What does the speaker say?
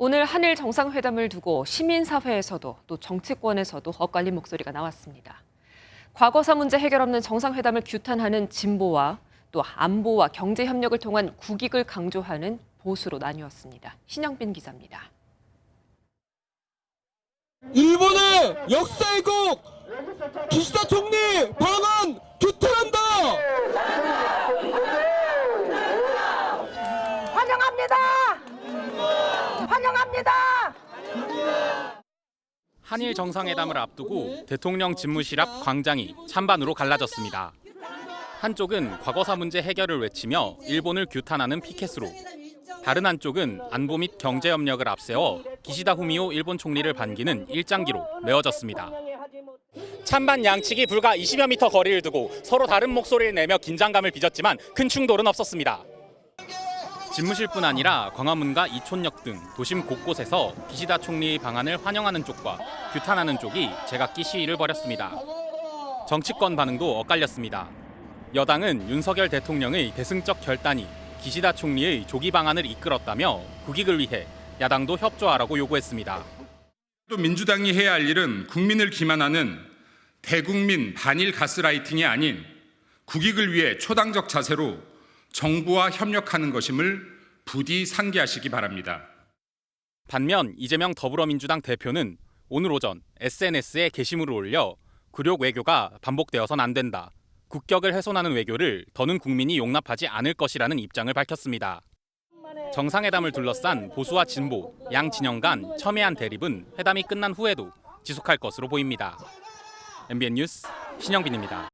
오늘 한일 정상회담을 두고 시민사회에서도 또 정치권에서도 엇갈린 목소리가 나왔습니다. 과거사 문제 해결 없는 정상회담을 규탄하는 진보와 또 안보와 경제 협력을 통한 국익을 강조하는 보수로 나뉘었습니다. 신영빈 기자입니다. 일본의 역사의 곡 기시다 총리 방한 규탄한다. 환영합니다. 환영합니다. 한일 정상회담을 앞두고 대통령 집무실 앞 광장이 찬반으로 갈라졌습니다. 한쪽은 과거사 문제 해결을 외치며 일본을 규탄하는 피켓으로 다른 한쪽은 안보 및 경제 협력을 앞세워 기시다 후미오 일본 총리를 반기는 일장기로 메어졌습니다. 찬반 양측이 불과 20여 미터 거리를 두고 서로 다른 목소리를 내며 긴장감을 빚었지만 큰 충돌은 없었습니다. 집무실뿐 아니라 광화문과 이촌역 등 도심 곳곳에서 기시다 총리의 방안을 환영하는 쪽과 규탄하는 쪽이 제각기 시위를 벌였습니다. 정치권 반응도 엇갈렸습니다. 여당은 윤석열 대통령의 대승적 결단이 기시다 총리의 조기 방안을 이끌었다며 국익을 위해 야당도 협조하라고 요구했습니다. 또 민주당이 해야 할 일은 국민을 기만하는 대국민 반일 가스라이팅이 아닌 국익을 위해 초당적 자세로 정부와 협력하는 것임을 부디 상기하시기 바랍니다. 반면 이재명 더불어민주당 대표는 오늘 오전 SNS에 게시물을 올려 굴욕 외교가 반복되어선 안 된다. 국격을 훼손하는 외교를 더는 국민이 용납하지 않을 것이라는 입장을 밝혔습니다. 정상회담을 둘러싼 보수와 진보, 양 진영 간 첨예한 대립은 회담이 끝난 후에도 지속할 것으로 보입니다. MBN 뉴스 신영빈입니다.